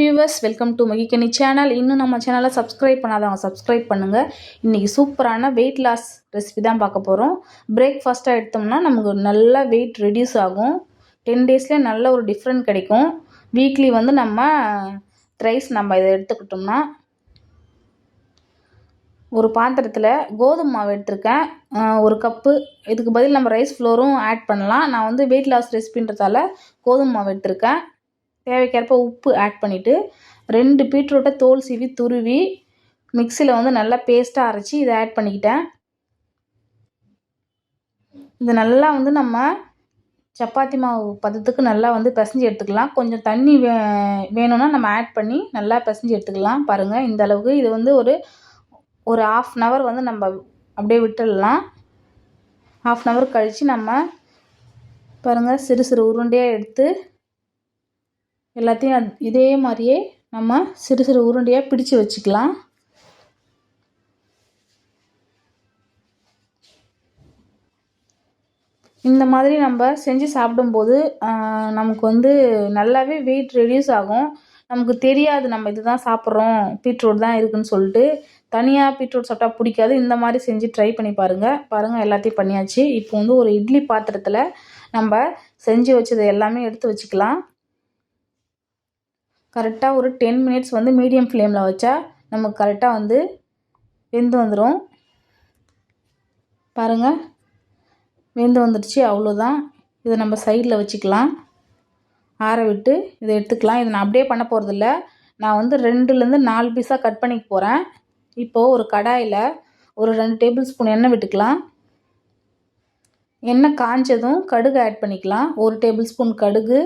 Viewers welcome to மகிக்கணி channel இன்னும் நம்ம சேனலை சப்ஸ்கிரைப் பண்ணாதவங்க சப்ஸ்கிரைப் பண்ணுங்கள் இன்றைக்கி சூப்பரான வெயிட் லாஸ் ரெசிபி தான் பார்க்க போகிறோம் பிரேக்ஃபாஸ்ட்டாக எடுத்தோம்னா நமக்கு நல்ல வெயிட் ரெடியூஸ் ஆகும். டென் டேஸ்லேயே நல்ல ஒரு டிஃப்ரெண்ட் கிடைக்கும். வீக்லி வந்து நம்ம ரைஸ் நம்ம இதை எடுத்துக்கிட்டோம்னா ஒரு பாத்திரத்தில் கோதுமை மாவு எடுத்திருக்கேன். ஒரு கப்பு. இதுக்கு பதில் நம்ம ரைஸ் ஃப்ளோரும் ஆட் பண்ணலாம். நான் வந்து வெயிட் லாஸ் ரெசிபின்றதால கோதுமை மாவு எடுத்திருக்கேன். தேவைக்கேற்ப உப்பு ஆட் பண்ணிவிட்டு ரெண்டு பீட்ரூட்டை தோல் சீவி துருவி மிக்சியில் வந்து நல்லா பேஸ்ட்டாக அரைச்சி இதை ஆட் பண்ணிக்கிட்டேன். இது நல்லா வந்து நம்ம சப்பாத்தி மாவு பதத்துக்கு நல்லா வந்து பிசைஞ்சு எடுத்துக்கலாம். கொஞ்சம் தண்ணி வே வேணும்னா நம்ம ஆட் பண்ணி நல்லா பிசைஞ்சு எடுத்துக்கலாம். பாருங்கள் இந்த அளவுக்கு இது வந்து ஒரு ஒரு ஆஃப் அன் ஹவர் வந்து நம்ம அப்படியே விட்டுடலாம். ஆஃப் அன் ஹவர் கழித்து நம்ம பாருங்கள் சிறு சிறு உருண்டையாக எடுத்து எல்லாத்தையும் இதே மாதிரியே நம்ம சிறு சிறு உருண்டையாக பிடிச்சு வச்சுக்கலாம். இந்த மாதிரி நம்ம செஞ்சு சாப்பிடும்போது நமக்கு வந்து நல்லாவே வெயிட் ரெடியூஸ் ஆகும். நமக்கு தெரியாது நம்ம இதுதான் சாப்பிட்றோம் பீட்ரூட் தான் இருக்குன்னு சொல்லிட்டு. தனியாக பீட்ரூட் சாப்பிட்டா பிடிக்காது. இந்த மாதிரி செஞ்சு ட்ரை பண்ணி பாருங்கள் பாருங்கள் எல்லாத்தையும் பண்ணியாச்சு. இப்போ வந்து ஒரு இட்லி பாத்திரத்தில் நம்ம செஞ்சு வச்சது எல்லாமே எடுத்து வச்சுக்கலாம். கரெக்டாக ஒரு டென் மினிட்ஸ் வந்து மீடியம் ஃப்ளேமில் வச்சா நமக்கு கரெக்டாக வந்து வெந்து வந்துடும் பாருங்கள் வெந்து வந்துடுச்சு. அவ்வளோதான் இதை நம்ம சைடில் வச்சுக்கலாம். ஆற விட்டு இதை எடுத்துக்கலாம். இதை நான் அப்படியே பண்ண போகிறதில்ல நான் வந்து ரெண்டுலேருந்து நாலு பீஸாக கட் பண்ணிக்க போகிறேன் இப்போது ஒரு கடாயில் ஒரு ரெண்டு டேபிள் ஸ்பூன் எண்ணெய் விட்டுக்கலாம். எண்ணெய் காஞ்சதும் கடுகு ஆட் பண்ணிக்கலாம். ஒரு டேபிள் ஸ்பூன் கடுகு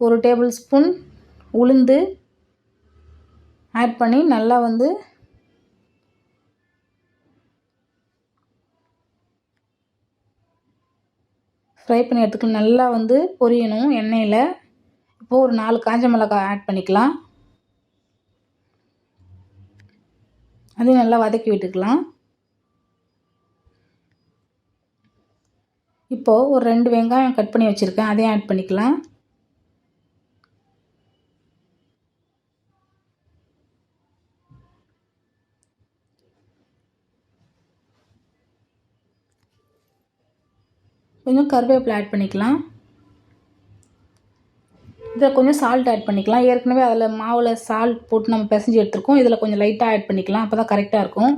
ஒரு டேபிள் ஸ்பூன் உளுந்து ஆட் பண்ணி நல்லா வந்து ஃப்ரை பண்ணி எடுத்துக்கலாம் நல்லா வந்து பொரியணும் எண்ணெயில். இப்போது ஒரு நாலு காஞ்ச மிளகாய் ஆட் பண்ணிக்கலாம். அதையும் நல்லா வதக்கி விட்டுக்கலாம். இப்போது ஒரு ரெண்டு வெங்காயம் கட் பண்ணி வச்சுருக்கேன் அதையும் ஆட் பண்ணிக்கலாம். கொஞ்சம் கருவேப்பிலை ஆட் பண்ணிக்கலாம். இதில் கொஞ்சம் சால்ட் ஆட் பண்ணிக்கலாம். ஏற்கனவே அதில் மாவில் சால்ட் போட்டு நம்ம பிசைஞ்சு எடுத்துருக்கோம். இதில் கொஞ்சம் லைட்டாக ஆட் பண்ணிக்கலாம். அப்போ தான் கரெக்டாக இருக்கும்.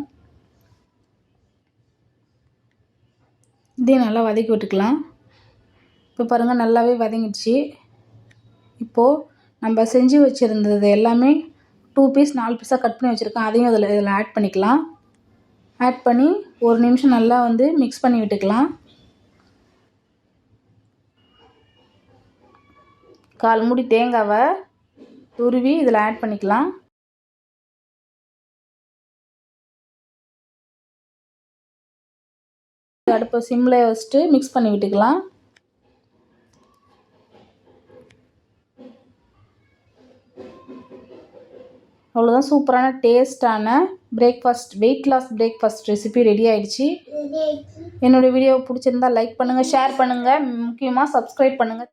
இதையும் நல்லா வதக்கி விட்டுக்கலாம். இப்போ பாருங்கள் நல்லாவே வதங்கிடுச்சு. இப்போது நம்ம செஞ்சு வச்சுருந்தது எல்லாமே டூ பீஸ் நாலு பீஸாக கட் பண்ணி வச்சுருக்கோம் அதையும் அதில் இதில் ஆட் பண்ணிக்கலாம். ஆட் பண்ணி ஒரு நிமிஷம் நல்லா வந்து மிக்ஸ் பண்ணி விட்டுக்கலாம். கால் மூடி தேங்காவை துருவி இதில் ஆட் பண்ணிக்கலாம். அடுப்பை சிம்மில் வச்சுட்டு மிக்ஸ் பண்ணி விட்டுக்கலாம். அவ்வளோதான் சூப்பரான டேஸ்டான breakfast weight loss breakfast recipe ready ஆயிடுச்சு. என்னுடைய வீடியோ பிடிச்சிருந்தா லைக் பண்ணுங்கள் ஷேர் பண்ணுங்கள் முக்கியமாக சப்ஸ்கிரைப் பண்ணுங்கள்